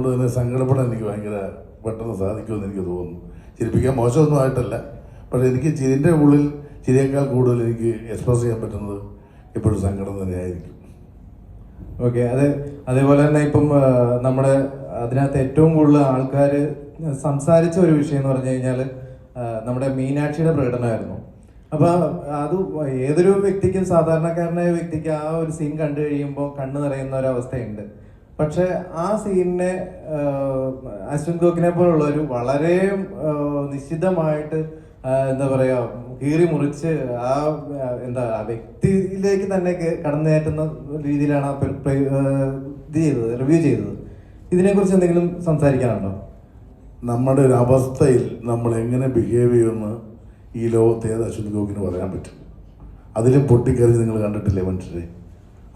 അതുകൊണ്ട് തന്നെ സങ്കടപ്പെടാൻ എനിക്ക് ഭയങ്കര പെട്ടെന്ന് സാധിക്കുമെന്ന് എനിക്ക് തോന്നുന്നു. ചിരിപ്പിക്കാൻ മോശമൊന്നും ആയിട്ടല്ല. പക്ഷെ എനിക്ക് ചിരിന്റെ ഉള്ളിൽ ചിരിയേക്കാൾ കൂടുതൽ എനിക്ക് എക്സ്പ്രസ് ചെയ്യാൻ പറ്റുന്നത് എപ്പോഴും സങ്കടം തന്നെയായിരിക്കും. ഓക്കെ അതെ അതേപോലെ തന്നെ ഇപ്പം നമ്മുടെ അതിനകത്ത് ഏറ്റവും കൂടുതൽ ആൾക്കാർ സംസാരിച്ച ഒരു വിഷയം എന്ന് പറഞ്ഞു കഴിഞ്ഞാൽ നമ്മുടെ മീനാക്ഷിയുടെ പ്രകടനമായിരുന്നു. അപ്പോൾ അത് ഏതൊരു വ്യക്തിക്കും സാധാരണക്കാരനായ വ്യക്തിക്ക് ആ ഒരു സീൻ കണ്ടു കഴിയുമ്പോൾ കണ്ണു നിറയുന്ന ഒരു അവസ്ഥയുണ്ട്. പക്ഷെ ആ സീനിനെ അശ്വിൻ ഗോക്കിനെ പോലുള്ളൊരു വളരെ ആ, നിശ്ചിതമായിട്ട് എന്താ പറയാ കീറി മുറിച്ച് ആ എന്താ ആ വ്യക്തിയിലേക്ക് തന്നെ കടന്നേറ്റുന്ന രീതിയിലാണ് ആ ഇത് ചെയ്തത് റിവ്യൂ ചെയ്തത്. ഇതിനെക്കുറിച്ച് എന്തെങ്കിലും സംസാരിക്കാനുണ്ടോ? നമ്മുടെ ഒരു അവസ്ഥയിൽ നമ്മൾ എങ്ങനെ ബിഹേവ് ചെയ്യുമെന്ന് ഈ ലോകത്തെ ഏത് അശ്വിൻ ഗോക്കിന് പറയാൻ പറ്റും? അതിലും പൊട്ടിക്കറി നിങ്ങൾ കണ്ടിട്ടില്ലേ മനുഷ്യരെ?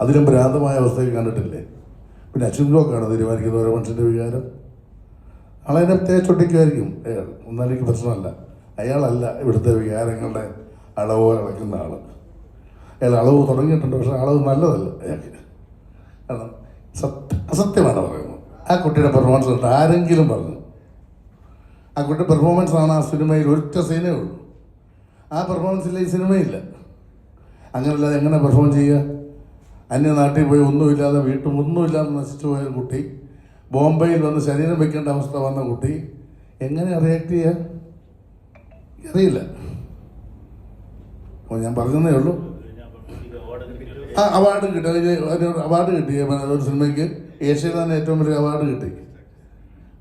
അതിലും ഭ്രാന്തമായ അവസ്ഥയിൽ കണ്ടിട്ടില്ലേ? പിന്നെ അച്ഛൻ ബ്ലോക്കാണ് തീരുമാനിക്കുന്നത് ഓരോ മനുഷ്യന്റെ വികാരം. ആളതിനെ തേച്ചൊട്ടിക്കുമായിരിക്കും അയാൾ ഒന്നാലേക്ക് പ്രശ്നമല്ല. അയാളല്ല ഇവിടുത്തെ വികാരങ്ങളുടെ അളവ് അളക്കുന്ന ആൾ അയാൾ അളവ് തുടങ്ങിയിട്ടുണ്ട് പക്ഷേ അളവ് നല്ലതല്ല അയാൾക്ക്. കാരണം സത്യ അസത്യമാണ് പറയുന്നത്. ആ കുട്ടിയുടെ പെർഫോമൻസ് ഉണ്ട് ആരെങ്കിലും പറഞ്ഞു ആ കുട്ടിയുടെ പെർഫോമൻസ് ആണ് ആ സിനിമയിൽ ഒറ്റ സീനേ ഉള്ളൂ. ആ ഇല്ല ഈ സിനിമയില്ല. അങ്ങനെയല്ലാതെ എങ്ങനെ പെർഫോം ചെയ്യുക അന്യ നാട്ടിൽ പോയി ഒന്നുമില്ലാതെ വീട്ടും ഒന്നുമില്ലാതെ നശിച്ചു പോയ കുട്ടി. ബോംബെയിൽ വന്ന് ശരീരം വെക്കേണ്ട അവസ്ഥ വന്ന കുട്ടി. എങ്ങനെ റിയാക്ട് ചെയ്യാൻ അറിയില്ല അപ്പോൾ ഞാൻ പറഞ്ഞതേ ഉള്ളൂ. ആ അവാർഡ് കിട്ടി. അതിന് അവാർഡ് കിട്ടി. ഒരു സിനിമയ്ക്ക് ഏഷ്യയിൽ തന്നെ ഏറ്റവും വലിയ അവാർഡ് കിട്ടി.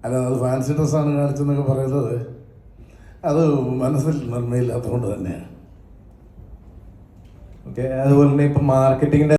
അല്ലാതെ അത് ഫാൻസി ഡ്രസ്സാണ് കാണിച്ചെന്നൊക്കെ പറയുന്നത്. അത് മനസ്സിൽ നന്മയില്ലാത്തതുകൊണ്ട് തന്നെയാണ് ഓക്കെ അതുപോലെ തന്നെ ഇപ്പം മാർക്കറ്റിംഗിന്റെ